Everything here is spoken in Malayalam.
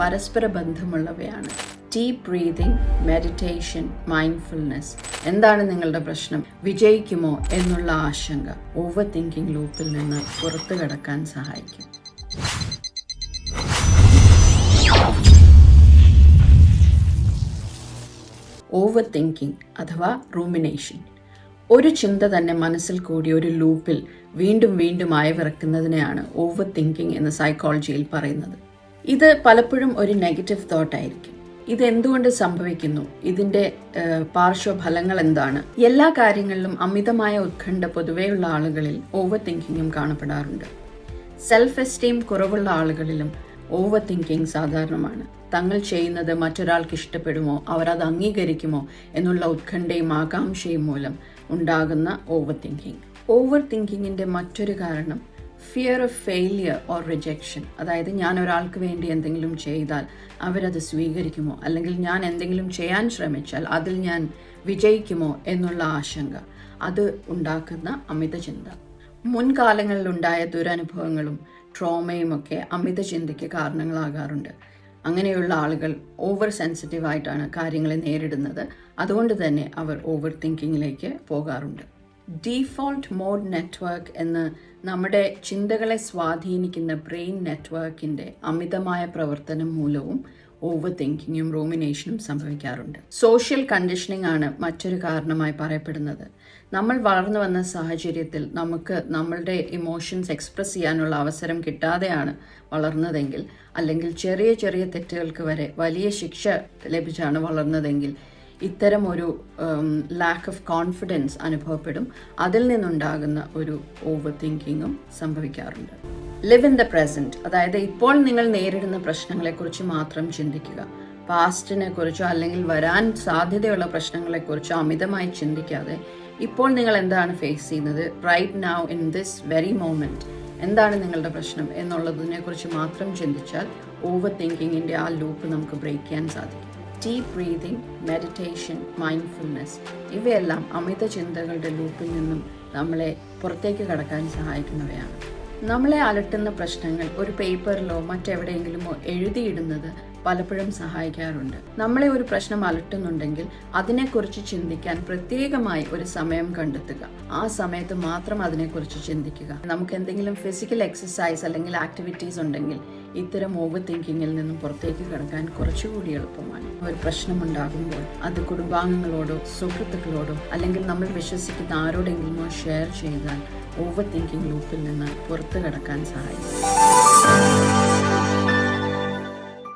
പരസ്പര ബന്ധമുള്ളവയാണ്. ഡീപ് ബ്രീതിങ് മെഡിറ്റേഷൻ മൈൻഡ്ഫുൾനെസ് എന്താണ് നിങ്ങളുടെ പ്രശ്നം? വിജയിക്കുമോ എന്നുള്ള ആശങ്ക ഓവർ തിങ്കിങ് ലൂപ്പിൽ നിന്ന് പുറത്തു കടക്കാൻ സഹായിക്കും. ഓവർ തിങ്കിങ് അഥവാ റൂമിനേഷൻ ഒരു ചിന്ത തന്നെ മനസ്സിൽ കൂടി ഒരു ലൂപ്പിൽ വീണ്ടും വീണ്ടും ആയവിറക്കുന്നതിനെയാണ് ഓവർ തിങ്കിങ് എന്ന് സൈക്കോളജിയിൽ പറയുന്നത്. ഇത് പലപ്പോഴും ഒരു നെഗറ്റീവ് തോട്ടായിരിക്കും ഇത് എന്തുകൊണ്ട് സംഭവിക്കുന്നു? ഇതിന്റെ പാർശ്വഫലങ്ങൾ എന്താണ്? എല്ലാ കാര്യങ്ങളിലും അമിതമായ ഉത്കണ്ഠ പൊതുവെയുള്ള ആളുകളിൽ ഓവർ തിങ്കിങ്ങും കാണപ്പെടാറുണ്ട്. സെൽഫ് എസ്റ്റീം കുറവുള്ള ആളുകളിലും ഓവർ തിങ്കിങ് സാധാരണമാണ്. തങ്ങൾ ചെയ്യുന്നത് മറ്റൊരാൾക്ക് ഇഷ്ടപ്പെടുമോ? അവരത് അംഗീകരിക്കുമോ? എന്നുള്ള ഉത്കണ്ഠയും ആകാംക്ഷയും മൂലം ഉണ്ടാകുന്ന ഓവർ തിങ്കിങ് ഓവർ തിങ്കിങ്ങിന്റെ മറ്റൊരു കാരണം fear of failure or rejection അതായത് ഞാൻ ഒരാൾക്ക് വേണ്ടി എന്തെങ്കിലും ചെയ്താൽ അവരത് സ്വീകരിക്കുമോ? അല്ലെങ്കിൽ ഞാൻ എന്തെങ്കിലും ചെയ്യാൻ ശ്രമിച്ചാൽ അതിൽ ഞാൻ വിജയിക്കുമോ എന്നുള്ള ആശങ്ക. അത് ഉണ്ടാക്കുന്ന അമിത ചിന്ത. മുൻകാലങ്ങളിലുണ്ടായ ദുരനുഭവങ്ങളും ട്രോമയും ഒക്കെ അമിത ചിന്തയ്ക്ക് കാരണങ്ങളാകാറുണ്ട്. അങ്ങനെയുള്ള ആളുകൾ ഓവർ സെൻസിറ്റീവ് ആയിട്ടാണ് കാര്യങ്ങളെ നേരിടുന്നത്. അതുകൊണ്ട് തന്നെ അവർ ഓവർ തിങ്കിങ്ങിലേക്ക് പോകാറുണ്ട്. ഡീഫോൾട്ട് മോഡ് നെറ്റ്വർക്ക് എന്ന് നമ്മുടെ ചിന്തകളെ സ്വാധീനിക്കുന്ന ബ്രെയിൻ നെറ്റ്വർക്കിന്റെ അമിതമായ പ്രവർത്തനം മൂലവും ഓവർ തിങ്കിങ്ങും റൂമിനേഷനും സംഭവിക്കാറുണ്ട്. സോഷ്യൽ കണ്ടീഷനിങ് ആണ് മറ്റൊരു കാരണമായി പറയപ്പെടുന്നത്. നമ്മൾ വളർന്നു വന്ന സാഹചര്യത്തിൽ നമുക്ക് നമ്മളുടെ ഇമോഷൻസ് എക്സ്പ്രസ് ചെയ്യാനുള്ള അവസരം കിട്ടാതെയാണ് വളർന്നതെങ്കിൽ അല്ലെങ്കിൽ ചെറിയ ചെറിയ തെറ്റുകൾക്ക് വരെ വലിയ ശിക്ഷ ലഭിച്ചാണ് വളർന്നതെങ്കിൽ ഇത്തരം ഒരു ലാക്ക് ഓഫ് കോൺഫിഡൻസ് അനുഭവപ്പെടും. അതിൽ നിന്നുണ്ടാകുന്ന ഒരു ഓവർ തിങ്കിങ്ങും സംഭവിക്കാറുണ്ട്. ലിവ് ഇൻ ദ പ്രസന്റ് അതായത് ഇപ്പോൾ നിങ്ങൾ നേരിടുന്ന പ്രശ്നങ്ങളെക്കുറിച്ച് മാത്രം ചിന്തിക്കുക. പാസ്റ്റിനെ കുറിച്ചോ അല്ലെങ്കിൽ വരാൻ സാധ്യതയുള്ള പ്രശ്നങ്ങളെക്കുറിച്ചോ അമിതമായി ചിന്തിക്കാതെ ഇപ്പോൾ നിങ്ങൾ എന്താണ് ഫേസ് ചെയ്യുന്നത്? Right now in this very moment എന്താണ് നിങ്ങളുടെ പ്രശ്നം എന്നുള്ളതിനെക്കുറിച്ച് മാത്രം ചിന്തിച്ചാൽ ഓവർ തിങ്കിങ്ങിന്റെ ആ ലൂപ്പ് നമുക്ക് ബ്രേക്ക് ചെയ്യാൻ സാധിക്കും. ഡീപ് ബ്രീതിങ് മെഡിറ്റേഷൻ മൈൻഡ്ഫുൾനെസ് ഇവയെല്ലാം അമിത ചിന്തകളുടെ ലൂപ്പിൽ നിന്നും നമ്മളെ പുറത്തേക്ക് കടക്കാൻ സഹായിക്കുന്നവയാണ്. നമ്മളെ അലട്ടുന്ന പ്രശ്നങ്ങൾ ഒരു പേപ്പറിലോ മറ്റെവിടെയെങ്കിലുമോ എഴുതിയിടുന്നത് പലപ്പോഴും സഹായിക്കാറുണ്ട്. നമ്മളെ ഒരു പ്രശ്നം അലട്ടുന്നുണ്ടെങ്കിൽ അതിനെക്കുറിച്ച് ചിന്തിക്കാൻ പ്രത്യേകമായി ഒരു സമയം കണ്ടെത്തുക. ആ സമയത്ത് മാത്രം അതിനെക്കുറിച്ച് ചിന്തിക്കുക. നമുക്ക് എന്തെങ്കിലും ഫിസിക്കൽ എക്സസൈസ് അല്ലെങ്കിൽ ആക്ടിവിറ്റീസ് ഉണ്ടെങ്കിൽ ഇത്തരം ഓവർ തിങ്കിങ്ങിൽ നിന്നും പുറത്തേക്ക് കിടക്കാൻ കുറച്ചുകൂടി എളുപ്പമാണ്. ഒരു പ്രശ്നമുണ്ടാകുമ്പോൾ അത് കുടുംബാംഗങ്ങളോടോ സുഹൃത്തുക്കളോടോ അല്ലെങ്കിൽ നമ്മൾ വിശ്വസിക്കുന്ന ആരോടെങ്കിലുമോ ഷെയർ ചെയ്താൽ ഓവർ തിങ്കിങ് ലൂപ്പിൽ നിന്ന് പുറത്തു കടക്കാൻ സഹായിക്കും.